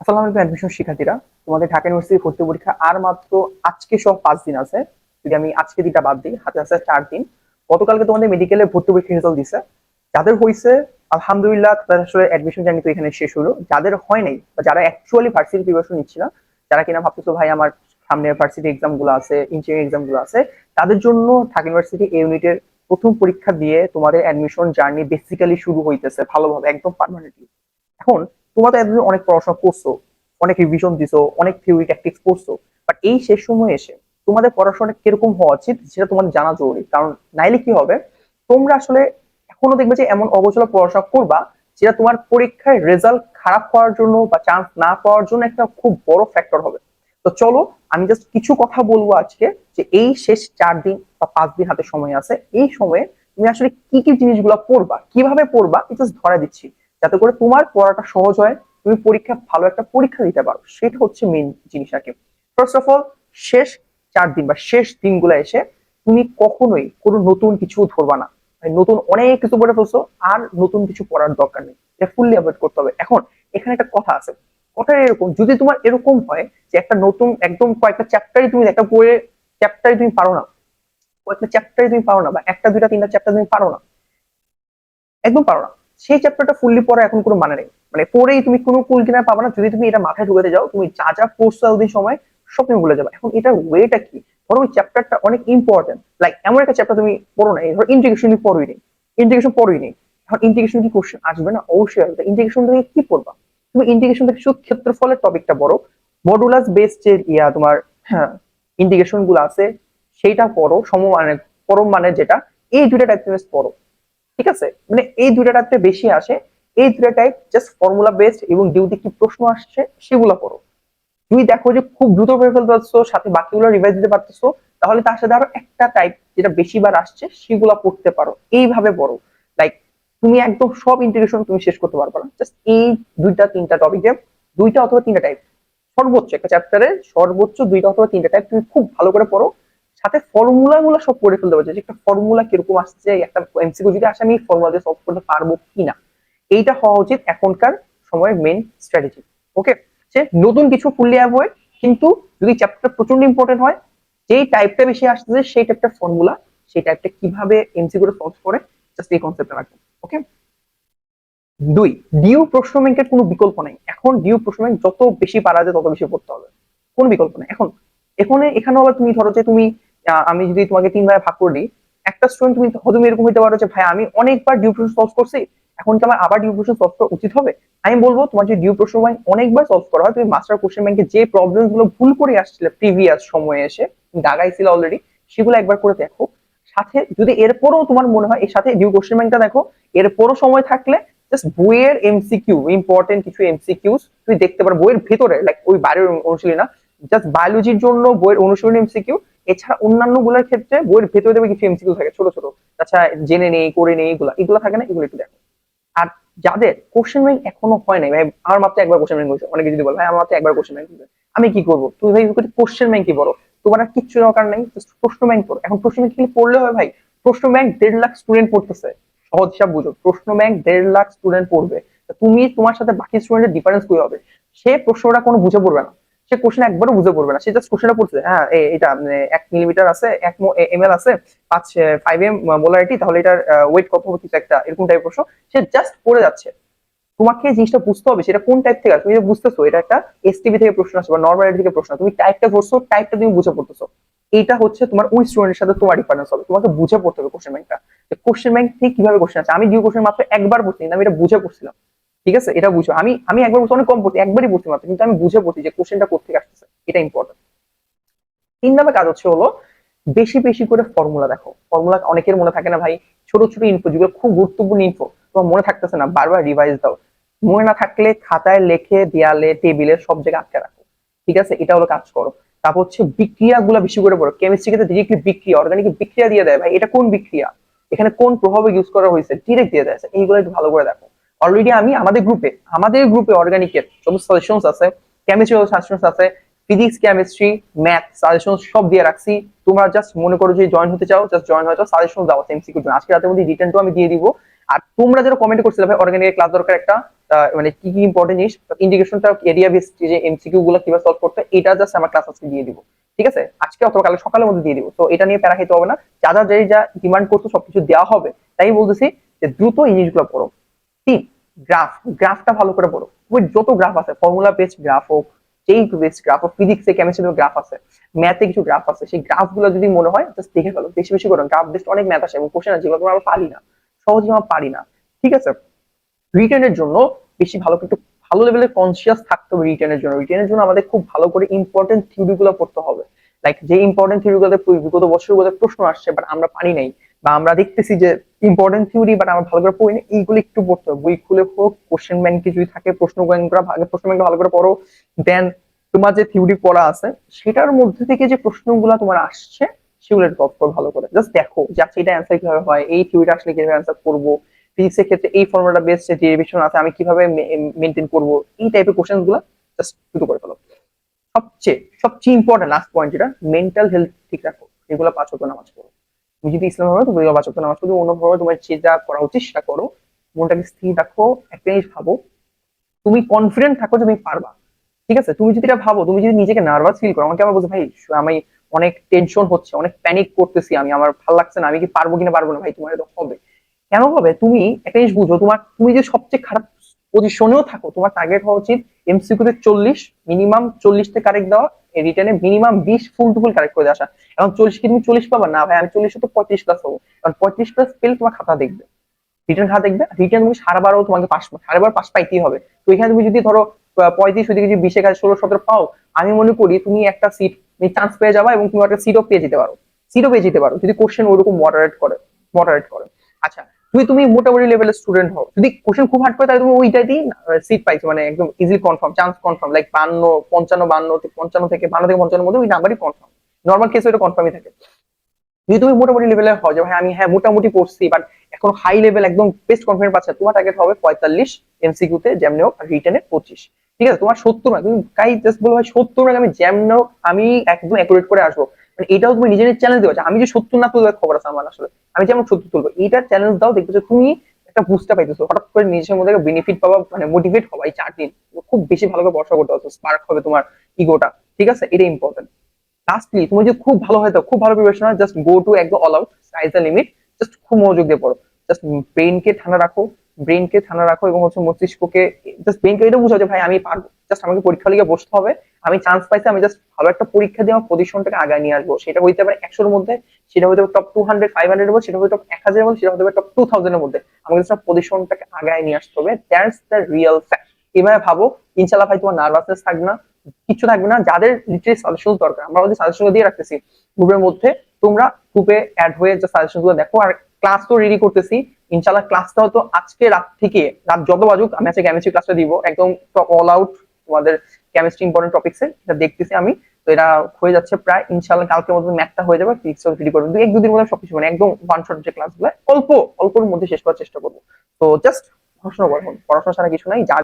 আসসালামু আলাইকুম অ্যাডমিশন শিক্ষার্থীরা। তোমাদের ঢাকা ইউনিভার্সিটি ভর্তি পরীক্ষা আর মাত্র আজকে সহ পাঁচ দিন আছে। যদি আমি আজকে বাদ দিই, হাতে আছে চার দিন। গতকালকে তোমাদের মেডিকেলে ভর্তি পরীক্ষা রেজাল্ট দিছে। যাদের হয়েছে আলহামদুলিল্লাহ, তাদের আসলে অ্যাডমিশন তো এখানে শেষ হলো। যাদের হয় নাই, বা যারা অ্যাকচুয়ালি ভার্সিটি প্রিপারেশন নিচ্ছে না, যারা কিনা ভাবতেছো, ভাই, আমার সামনে ভার্সিটি এক্সামগুলো আছে ইঞ্জিনিয়ারিং এক্সামগুলো আছে, তাদের জন্য ঢাকা ইউনিভার্সিটি এই ইউনিটের প্রথম পরীক্ষা দিয়ে তোমাদের অ্যাডমিশন জার্নি বেসিক্যালি শুরু হইতেছে ভালোভাবে, একদম পার্মানেন্টলি এখন তোমরা তো এতদিন অনেক পড়াশোনা করছ, অনেক রিভিশন দিছো, অনেক থিওরি ট্যাকটিক্স পড়ছো বাট এই শেষ সময় এসে তোমাদের পড়াশোনা কীরকম হওয়া উচিত সেটা তোমাদের জানা জরুরি। কারণ নাইলে কি হবে? তোমরা আসলে এখনও দেখবে যে এমন অবচলা পড়াশোনা করবা যেটা তোমার পরীক্ষায় রেজাল্ট খারাপ করার জন্য বা চান্স না পাওয়ার জন্য একটা খুব বড় ফ্যাক্টর হবে। তো চলো, আমি জাস্ট কিছু কথা বলব আজকে যে এই শেষ চার দিন বা পাঁচ দিন হাতে সময় আছে। এই সময়ে তুমি আসলে কি কি জিনিসগুলো পড়বা, কীভাবে পড়বা, এটা ধরা দিচ্ছি। যাতে করে তোমার পড়াটা সহজ হয়, তুমি পরীক্ষা ভালো একটা পরীক্ষা দিতে পারো। সেটা হচ্ছে মেইন জিনিস আর কি। ফার্স্ট অফ অল শেষ চার দিন বা শেষ দিনগুলো এসে তুমি কখনোই কোনো নতুন কিছু ধরবা না। মানে নতুন অনেক কিছু পড়ে ফেলছো, আর নতুন কিছু পড়ার দরকার নেই। এটা ফুললি অ্যাভয়েড করতে হবে। এখন, এখানে একটা কথা আছে। কথা এরকম, যদি তোমার এরকম হয় যে একটা নতুন একদম কয়েকটা চ্যাপ্টারই তুমি একটা বইয়ের চ্যাপ্টারই তুমি পারো না, কয়েকটা চ্যাপ্টারই তুমি পারো না বা একটা, দুইটা, তিনটা চ্যাপ্টার তুমি পারো না, একদম পারো না। সেই চ্যাপ্টারটা ফুললি পড়া এখন কোনো মানে নেই। মানে পড়েই তুমি কোনো কুল কিনা পাবা না। যদি তুমি এটা মাথায় ঢুকাতে যাও, তুমি যা যা পড়ছো এতদিন সময়, সব তুমি ভুলে যাবে। এখন এটার ওয়েটা কি? ধরো ওই চ্যাপ্টারটা অনেক ইম্পর্টেন্ট লাইক এমন একটা চ্যাপ্টার তুমি পড়ো না ধরো ইন্টিগ্রেশন তুমি পড়োই নেই। ইন্টিগ্রেশন পড়োই নেই। এখন ইন্টিগ্রেশন কি কোশ্চেন আসবে না? অবশ্যই আসবে। ইন্টিগ্রেশন থেকে কি পড়বা? তুমি ইন্টিগ্রেশন থেকে শুধু ক্ষেত্রফলের টপিকটা বড় মডুলাস বেসড যে ইয়া তোমার হ্যাঁ ইন্টিগ্রেশনগুলো আছে, সেইটা পড়ো। সম মানে পরম মানে যেটা, এই দুইটা টাইপ পড়ো। ঠিক আছে? মানে এই দুইটা টাইপে বেশি আসে, এই দুইটা টাইপ জাস্ট ফর্মুলা বেসড এবং ডিউটি কি প্রশ্ন আসছে সেগুলো পড়ো। তুমি দেখো যে খুব দ্রুত করে ফেলতে পারছ, সাথে বাকিগুলো রিভাইজ দিতে পারতেছো, তাহলে তার সাথে আরও একটা টাইপ যেটা বেশিবার আসছে সেগুলো পড়তে পারো। এইভাবে পড়ো। লাইক তুমি একদম সব ইন্টিগ্রেশন তুমি শেষ করতে পারবে না। জাস্ট এই দুইটা, তিনটা টপিকে দুইটা অথবা তিনটা টাইপ সর্বোচ্চ একটা চ্যাপ্টারে সর্বোচ্চ দুইটা অথবা তিনটা টাইপ তুমি খুব ভালো করে পড়ো। সাথে ফর্মুলা গুলো সব করে ফেলতে পারছ। একটা ফর্মুলা কীরকম আসছে, একটা এমসিকিউ যদি আসে, আমি ফর্মুলা দিয়ে সলভ করতে পারব কিনা? এইটা হওয়া উচিত এখনকার সময়ের মেইন স্ট্র্যাটেজি ওকে যে নতুন কিছু ফুললি অ্যাভয়েড কিন্তু যদি চ্যাপ্টার প্রচণ্ড ইম্পর্টেন্ট হয়, যেই টাইপটা বেশি আসতেছে সেই টাইপটা ফর্মুলা সেই টাইপটা কীভাবে এমসি করে সলভ করে জাস্ট এই কনসেপ্টটা রাখবেন ওকে দুই ডিউ প্রশ্ন ব্যাংকের কোনো বিকল্প নাই। এখন ডিউ প্রশ্ন ব্যাংক যত বেশি পারা যায়, তত বেশি পড়তে হবে। কোন বিকল্প নেই। এখন, এখানে এখানে আবার তুমি ধরো যে তুমি আমি যদি তোমাকে তিন ভাগে ভাগ করে দিই, একটা স্টুডেন্ট তুমি তুমি এরকম হতে পারো যে, ভাই, আমি অনেকবার ডিউ প্রশ্ন সলভ করছি, এখন কি আমার আবার ডিউ প্রশ্ন সলভ করা উচিত হবে? আমি বলব, তোমার যে ডিউ প্রশ্ন ব্যাংক অনেকবার সলভ করা হয়, তুমি মাস্টার কোশ্চেন ব্যাংকে যে প্রবলেমগুলো ভুল করে আসছিলে প্রিভিয়াস সময়ে এসে দাগাইছিলে অলরেডি সেগুলো একবার করে দেখো। সাথে যদি এরপরও তোমার মনে হয়, এর সাথে ডিউ কোশ্চেন ব্যাংকটা দেখো, এরপরও সময় থাকলে জাস্ট বইয়ের এমসিকিউ ইম্পর্টেন্ট কিছু এমসিকিউস তুমি দেখতে পারো, বইয়ের ভেতরে লাইক ওই বাইরের অনুশীলনী না জাস্ট বায়োলজির জন্য বইয়ের অনুশীলনী এমসিকিউ এছাড়া অন্যান্যগুলোর ক্ষেত্রে বইয়ের ভেতরে দেবে কিছু এমসিকিউ থাকে, ছোট ছোট। তাছাড়া জেনে নেই, করে নেই, এগুলা এগুলো থাকে না, এগুলো একটু দেখো। আর যাদের কোশ্চেন ব্যাংক এখনও হয় নাই, ভাই, আমার মাত্র একবার কোশ্চেন ব্যাংক হয়েছে। অনেকে যদি বলে, ভাই, আমার মাত্র একবার কোশ্চেন ব্যাংক হয়েছে, আমি কি করব? তুমি ভাই কোশ্চেন ব্যাংক কি বলো। তোমার আর কিচ্ছু দরকার নেই প্রশ্ন ব্যাংক পড়ো এখন প্রশ্ন ব্যাংক পড়লে হয় ভাই, প্রশ্ন ব্যাংক দেড় লাখ স্টুডেন্ট পড়তেছে। সহজ হিসাব বুঝো। প্রশ্ন ব্যাংক দেড় লাখ স্টুডেন্ট পড়বে। তুমি তোমার সাথে বাকি স্টুডেন্টের ডিফারেন্স কি হবে? সে প্রশ্নটা কোনো বুঝে পড়বে না। সে কোশ্চেন একবারও বুঝে পড়বে না। সে জাস্ট কোশ্চেনটা পড়ছে হ্যাঁ এটা মানে, এক মিলিমিটার আছে এক এম এল আছে পাঁচ ফাইভ এম মোলারিটি তাহলে এটার ওয়েট কত হবে কিছু একটা এরকম টাইপের প্রশ্ন। সে জাস্ট পড়ে যাচ্ছে। তোমাকে জিনিসটা বুঝতে হবে সেটা কোন টাইপ থেকে আসে তুমি বুঝতেছো এটা একটা এসটিভি থেকে প্রশ্ন আসবে বা নর্মাল থেকে প্রশ্ন তুমি টাইপটা পড়ছো টাইপটা তুমি বুঝে পড়তেছো। এটা হচ্ছে তোমার ওই স্টুডেন্টের সাথে তোমার ডিফারেন্স হবে। তোমাকে বুঝে পড়তে হবে কোশ্চেন ব্যাংকটা কোশ্চেন ব্যাংক থেকে কীভাবে কোশ্চেন আছে আমি ডিউ কোশ্চেন মাত্র একবার পড়ছি আমি এটা বুঝে পড়ছিলাম। ঠিক আছে? এটা বুঝো। আমি আমি একবার পড়ছি অনেক কম পড়ছি একবারই পড়ছি মাত্র কিন্তু আমি বুঝে পড়ছি যে কোশ্চেনটা কোথেকে আসতেছে। এটা ইম্পর্টেন্ট তিন নম্বর কাজ হচ্ছে হলো, বেশি বেশি করে ফর্মুলা দেখো। ফর্মুলা অনেকের মনে থাকে না ভাই, ছোট ছোট ইনফো যেগুলো খুব গুরুত্বপূর্ণ ইনফো তোমার মনে থাকতেছে না, বারবার রিভাইজ দাও। মনে না থাকলে খাতায় লেখে দেয়ালে, টেবিলে সব জায়গায় আটকে রাখো। ঠিক আছে? এটা হলো কাজ করো। তারপর হচ্ছে বিক্রিয়া গুলা বেশি করে পড়ো। কেমিস্ট্রিতে ডিরেক্টলি বিক্রিয়া অর্গানিক বিক্রিয়া দিয়ে দেয় ভাই। এটা কোন বিক্রিয়া? এখানে কোন প্রভাবে ইউজ করা হয়েছে? ডিরেক্ট দিয়ে দেয়। এইগুলো একটু ভালো করে দেখো। অলরেডি আমি আমাদের গ্রুপে আমাদের গ্রুপে অর্গানিকের সমস্ত সাজেশনস আছে কেমিস্ট্রি সাজেশনস আছে ফিজিক্স কেমিস্ট্রি ম্যাথ সাজেশন সব দিয়ে রাখছি। তোমরা জাস্ট মনে করো যে জয়েন হতে চাও জাস্ট জয়েন হয়ে যাও সাজেশন দাও এমসিকিউ জন্য। আজকে রাতের মধ্যে রিটার্ন আমি দিয়ে দিব। আর তোমরা যারা কমেন্ট করছিলে, ভাই অর্গানিক ক্লাস দরকার একটা মানে কি কি ইম্পর্টেন্ট জিনিস ইন্ডিকেশনটা এরিয়া বেস যে এমসিকিউ গুলো কীভাবে সলভ করতে, এটা জাস্ট আমার ক্লাস আজকে দিয়ে দিব। ঠিক আছে? আজকে অথবা কালকে সকালের মধ্যে দিয়ে দিব। তো এটা নিয়ে প্যারা খেতে হবে না। যা যা যা ডিমান্ড করতো সবকিছু দেওয়া হবে। তাই বলতেছি যে দ্রুত এই জিনিসগুলো পড়ো তিন গ্রাফ গ্রাফটা ভালো করে পড়ো। ওই যত গ্রাফ আছে ফর্মুলা বেসড গ্রাফ হোক যেই বেসড গ্রাফ হোক ফিজিক্সে কেমিস্ট্রি গ্রাফ আছে ম্যাথে কিছু গ্রাফ আছে, সেই গ্রাফগুলো যদি মনে হয় জাস্ট দেখে ফেলো, বেশি বেশি করো। গ্রাফ বেসড অনেক ম্যাথ আসে এবং কোশ্চেন আছে, যেগুলো আমরা পারি না, সহজে আমরা পারি না। ঠিক আছে? রিটার্নের জন্য বেশি ভালো একটু ভালো লেভেলের কনসিয়াস থাকতে হবে রিটার্নের জন্য। রিটার্নের জন্য আমাদের খুব ভালো করে ইম্পর্টেন্ট থিওরি গুলো পড়তে হবে। লাইক যে ইম্পর্টেন্ট থিওরি গুলোতে বিগত বছরগুলোতে প্রশ্ন আসছে বাট আমরা পারি নাই বা আমরা দেখতেছি যে ইম্পর্টেন্ট থিওরি বাট আমরা ভালো করে পড়ি না এইগুলো একটু পড়তে হবে। বই খুলে হোক কোশ্চেন ব্যাংকে যদি থাকে, প্রশ্ন ব্যাংকটা ভাগে প্রশ্ন ব্যাংকটা ভালো করে পড়ো দেন তোমার যে থিওরি পড়া আছে, সেটার মধ্যে থেকে যে প্রশ্নগুলো তোমার আসছে, সেগুলো টপ করো ভালো করে। জাস্ট দেখো যে আচ্ছা এটা অ্যান্সার কীভাবে হয়, এই থিওরিটা আসলে কীভাবে অ্যান্সার করব ফিজিক্সের ক্ষেত্রে এই ফর্মুলাটা বেস যে ডেরিভেশন আছে, আমি কীভাবে মেনটেন করব, এই টাইপের কোশ্চেনগুলো জাস্ট শুরু করে ফেলো। সবচেয়ে সবচেয়ে ইম্পর্টেন্ট লাস্ট পয়েন্ট যেটা মেন্টাল হেলথ ঠিক রাখো, এগুলো পাঁচ ওয়াক্ত নামাজ পড়ো। তুমি যদি ইসলাম হবে তুমি ওয়াক্ত নামাজ পড়ো অন্য ভাবে তোমার যেটা করা উচিত সেটা করো। মনটাকে স্থির রাখো, একটা জিনিস ভাবো। তুমি কনফিডেন্ট থাকো যে তুমি পারবা। ঠিক আছে? তুমি যদি এটা ভাবো, তুমি যদি নিজেকে নার্ভাস ফিল করো, আমাকে আবার বলছো, ভাই আমি অনেক টেনশন হচ্ছে, অনেক প্যানিক করতেছি আমি, আমার ভালো লাগছে না, আমি কি পারব কিনা পারব না, ভাই, তোমার এটা হবে। কেন হবে? তুমি একটা জিনিস বুঝো, তোমার, তুমি যে সবচেয়ে খারাপ পজিশনেও থাকো, তোমার টার্গেট হওয়া উচিত এমসিকিউ তে চল্লিশ মিনিমাম চল্লিশতে কারেক্ট দেওয়া। রিটার্নে মিনিমাম বিশ ফুল টু ফুল কারেক্ট করে আসা। এখন চল্লিশ কি তুমি চল্লিশ পাবা? না ভাই, আমি চল্লিশ তো পঁয়ত্রিশ প্লাস হব। কারণ পঁয়ত্রিশ প্লাস পেলে তোমার খাতা দেখবে। রিটার্ন খাতা দেখবে রিটার্ন তুমি সারা বারও তোমাকে পাস সারা বার পাস পাইতেই হবে। তো এখানে তুমি যদি ধরো পঁয়ত্রিশ ওইদিকে যদি বিশে কাছে ষোলো সতেরো পাও, আমি মনে করি তুমি একটা সিট চান্স পেয়ে যাবা এবং তুমি একটা সিটও পেয়ে যেতে পারো। সিটও পেয়ে যেতে পারো। যদি কোশ্চেন ওরকম মডারেট করে মডারেট করে। আচ্ছা তুমি তুমি মোটামুটি লেভেলের স্টুডেন্ট হও। যদি কোশ্চেন খুব হার্ড করে, তাহলে তুমি ওইটাতেই সিট পাইছো। মানে একদম easily confirm chance confirm like বান্ন, পঞ্চান্ন বান্ন পঞ্চান্ন থেকে বান্ন থেকে পঞ্চান্ন মধ্যে ওই নাম্বারই কনফার্ম নর্মাল কেসে ওটা কনফার্মই থাকে। যদি তুমি মোটামুটি লেভেলে হও, যে ভাই আমি হ্যাঁ মোটামুটি পড়ছি বাট এখন হাই লেভেল একদম বেস্ট কনফিডেন্ট পাচ্ছে, তোমার টার্গেট হবে পঁয়তাল্লিশ এমসিকিউ তে যেমনি হোক রিটার্নে পঁচিশ। ঠিক আছে? তোমার সত্তর না তুমি কাই জাস্ট বলো ভাই, সত্তর না আমি যেমন আমি একদম অ্যাকুরেট করে আসব। এটাও তুমি নিজের চ্যালেঞ্জ দেওয়া আমি যে সত্তর না তুলবে খবর আছে আমার আসলে, আমি যেমন সত্তর তুলবো, এইটার চ্যালেঞ্জ দাও, দেখবে যে তুমি একটা বুঝতে পাইতেছো, হঠাৎ করে নিজের মধ্যে বেনিফিট পাবা মানে মোটিভেট হবা এই চার দিন। খুব বেশি ভালো করে বর্ষা করতে হতো স্পার্ক হবে তোমার ইগোটা ঠিক আছে? এটা ইম্পর্টেন্ট লাস্টলি তুমি যদি খুব ভালো হয় তো খুব ভালো প্রিপারেশন হয় জাস্ট গো টু একদম all out size the limit just খুব মনোযোগ দিয়ে পড়ো। জাস্ট ব্রেনকে ঠান্ডা রাখো ব্রেনকে ঠান্ডা রাখো এবং হচ্ছে মস্তিষ্ককে জাস্ট ব্রেনকে এটা বুঝাও যে, ভাই, আমি পারব জাস্ট আমাকে পরীক্ষা লিগে বসতে হবে আমি চান্স পাইছি, আমি জাস্ট ভালো একটা পরীক্ষা দিয়ে আমার পজিশনটাকে আগায় নিয়ে আসব। সেটা হইতে পারে একশোর মধ্যে, সেটা হইতে পারে top two hundred five hundred মধ্যে, সেটা হইতে পারে এক হাজারের মধ্যে, সেটা হতে পারে টপ টু থাউজেন্ডের মধ্যে। আমাকে জাস্ট পজিশনটাকে আগায় নিয়ে আসতে হবে। দ্যাটস দ্য রিয়েল ফ্যাক্ট এভাবে ভাবো ইনশাল্লাহ ভাই, তোমার নার্ভাসনেস থাকবে না, কিছু থাকবে না, যাদের লিটারি সাজেশন দরকার, আমরা ওদের সাজেশন দিয়ে রাখতেছি। গ্রুপের মধ্যে তোমরা গ্রুপে অ্যাড হয়ে যে সাজেশনগুলো দেখো, আর ক্লাস তো রেডি করতেছি। ইনশাল্লাহ ক্লাসটাও তো আজকে রাত থেকে, রাত যত বাজুক, আমি আজকে কেমিস্ট্রি ক্লাসটা দিব। একদম অল আউট তোমাদের কেমিস্ট্রি ইম্পর্টেন্ট টপিক্স এটা দেখতেছি আমি। তো এটা হয়ে যাচ্ছে প্রায় ইনশাল্লাহ কালকের মধ্যে ম্যাথটা হয়ে যাবে ফিজিক্স রেডি করবেন দুই এক দুদিন মধ্যে সবকিছু মানে একদম ওয়ান শট যে ক্লাসগুলো অল্প, অল্পর মধ্যে শেষ করার চেষ্টা করব। তো জাস্ট পড়াশোনা পড়াশোনা ছাড়া কিছু নাই, যা